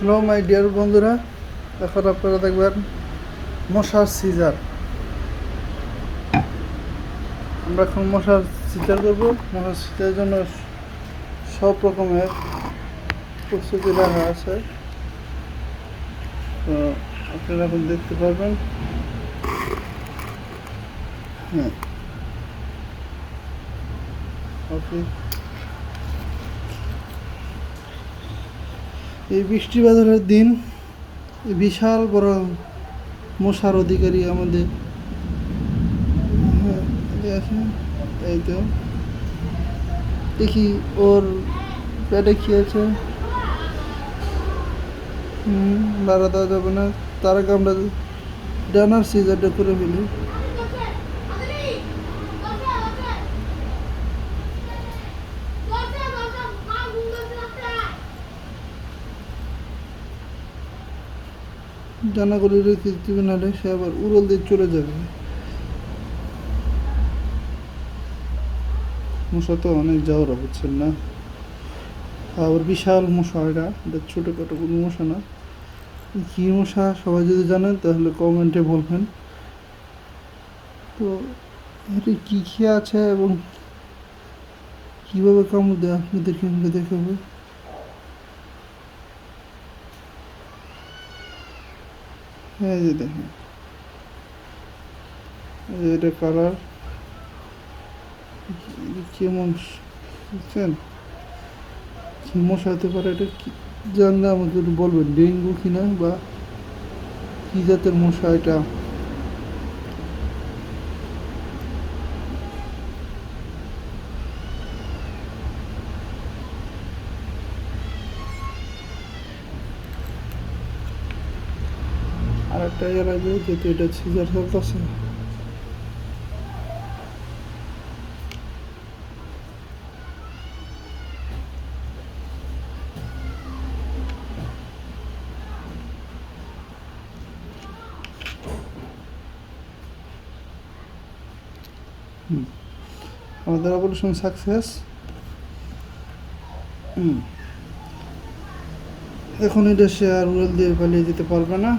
Hello my dear বন্ধুরা। এখন আপনারা দেখবেন মশার সিজার। আমরা এখন মশার সিজার করব মশার সিজারের জন্য সব রকমের প্রস্তুতি রাখা আছে। তো, আপনারা এখন দেখতে পারবেন। হ্যাঁ। ওকে এই বৃষ্টি বাদলের দিন বিশাল বড় মশার অধিকারী আমাদের হ্যাঁ, এই তো। দেখি ওর পেটে আছে। হুম বাড়া দেওয়া যাবে না তার আমরা ডানার সিজারটা করে ফেলি। ডানাগুলি রেখে দিবে নাহলে সে আবার উড়ল দিয়ে চলে যাবে। মশা তো অনেক যাওয়ারা বুঝছেন না। আবার বিশাল মশা, এটা এটা ছোটোখাটো কোনো মশা না। কী মশা, সবাই যদি জানেন তাহলে কমেন্টে বলবেন। তো এটা কী খেয়ে আছে এবং কীভাবে কামড় দেয়, আপনাদেরকে আমি দেখাবো এই যে দেখেন। এটা কালার কেমন বুঝছেন? কি মশা হতে পারে এটা? কি জানলে আমাকে একটু বলবেন। ডেঙ্গু কিনা বা কি জাতের মশা এটা? আর একটা লাগবে যেহেতু এটা সিজার। আমাদের অপারেশন সাকসেস এখন এটা সে আর উড়াল দিয়ে পালিয়ে যেতে পারবে না।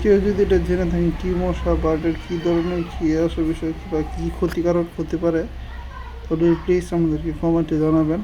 কেউ যদি এটা জেনে থাকেন কী মশা বা এটার কী ধরনের, কী আসল বিষয় বা কী ক্ষতিকারক হতে পারে, তাহলে প্লিজ আমাদেরকে কমেন্টে জানাবেন।